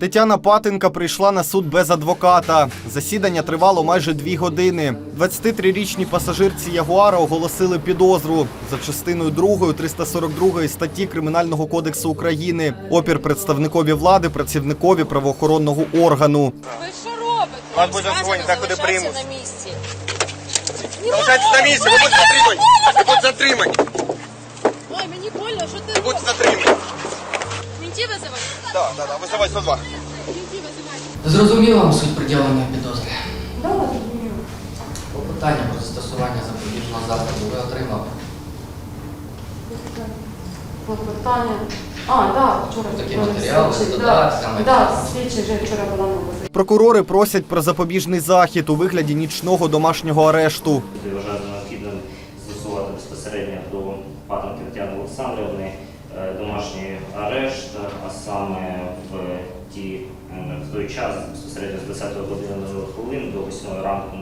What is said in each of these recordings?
Тетяна Патинка прийшла на суд без адвоката. Засідання тривало майже дві години. 23-річній пасажирці Ягуара оголосили підозру за частиною 2 342 статті Кримінального кодексу України. Опір представникові влади, працівникові правоохоронного органу. Ви що робите? Вас Вам буде сказано дзвонити, так куди залишатися приймуть. на місці. Залишайтесь на місці, ви будете затримані. Ви будете затримані. Так, так, визивай 102. Мінті визивай. Зрозуміло вам суть приділеної підозри. Да. Попитання про застосування запобіжного заходу ви отримали. Клопотання. А, так, вчора. Такі матеріали з слідчий, додатками. Да, да, вже вчора була на вулиці. Прокурори просять про запобіжний захід у вигляді нічного домашнього арешту. Я вважаю за необхідним застосувати безпосередньо до Патенки Тетяни Олександрівни е, домашній а саме в ті в той час безпосередньо з 10 години на 0 хвилин до 8 ранку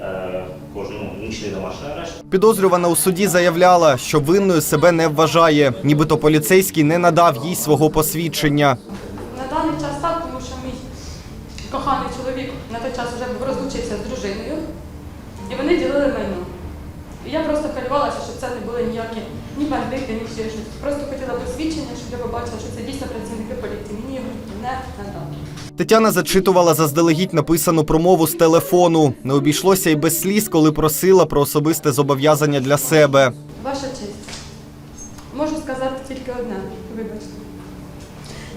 е, кожен ну, нічний домашній арешт. Підозрювана у суді заявляла, що винною себе не вважає, нібито поліцейський не надав їй свого посвідчення. На даний час так, тому що мій коханий чоловік на той час вже був розлучився з дружиною, і вони ділили майно. І я просто хвилювалася, щоб це не були ніякі ні бандити, ні ще щось. Просто хотіла посвідчення, щоб я побачила, що це дійсно працівники поліції. Мені його не надали. Tетяна зачитувала заздалегідь написану промову з телефону. Не обійшлося й без сліз, коли просила про особисте зобов'язання для себе. Ваша честь, можу сказати тільки одне, вибачте.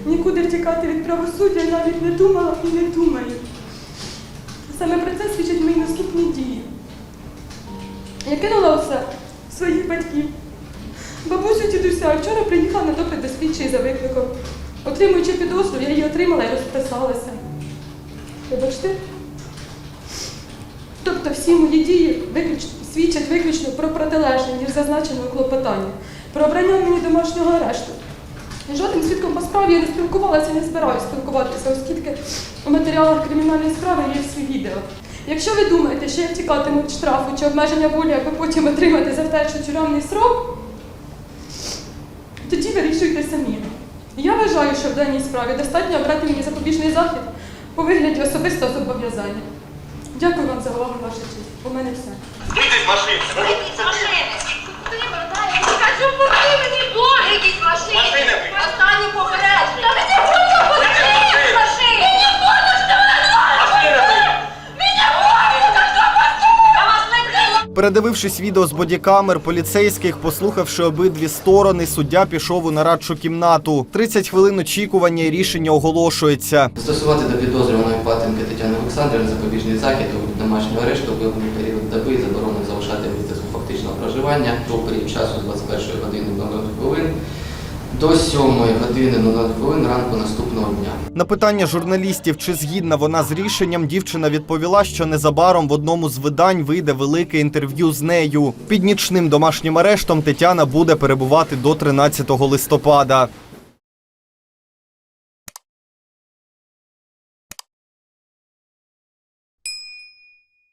Нікуди втікати від правосуддя я навіть не думала і не думаю. Саме про це свідчать мої наступні дії. Я кинула усе своїх батьків. Бабусю дідуся вчора приїхала на допит до за викликом. Отримуючи підозру, я її отримала і розписалася. Вибачте. Тобто всі мої дії виключ... свідчать виключно про протилежне, ніж зазначено у клопотанні, про обрання мені домашнього арешту. Жодним свідком по справі я не спілкувалася, не збираюся спілкуватися, оскільки у матеріалах кримінальної справи є всі відео. Якщо ви думаєте, що я втікатиму від штрафу чи обмеження волі, аби потім отримати за втечу тюремний срок, тоді вирішуйте самі. Я вважаю, що в даній справі достатньо обрати мені запобіжний захід у вигляді особистого зобов'язання. Дякую вам за увагу, ваша честь. У мене все. Вийди з машини. Вийдіть з машини. Ти не вертай. Я кажу, пусти мені блок. Вийдіть з машини. Машини вийди. Останні попередження. Та ви не буду пусти машини. з машини. Мені буду, що мене Машини вийди. Мені буду, так що пусти. Я вас не діло. Передивившись відео з бодікамер поліцейських, послухавши обидві сторони, суддя пішов у нарадчу кімнату. 30 хвилин очікування і рішення оголошується. Застосувати до підозрюваної Патенки Тетяни Олександрівни запобіжний захід у домашнього арешту в певний період доби і заборону залишати місце фактичного проживання у період часу з 21 години 00 хвилин до 7 години на хвилин ранку наступного дня. На питання журналістів, чи згідна вона з рішенням, дівчина відповіла, що незабаром в одному з видань вийде велике інтерв'ю з нею. Під нічним домашнім арештом Тетяна буде перебувати до 13 листопада.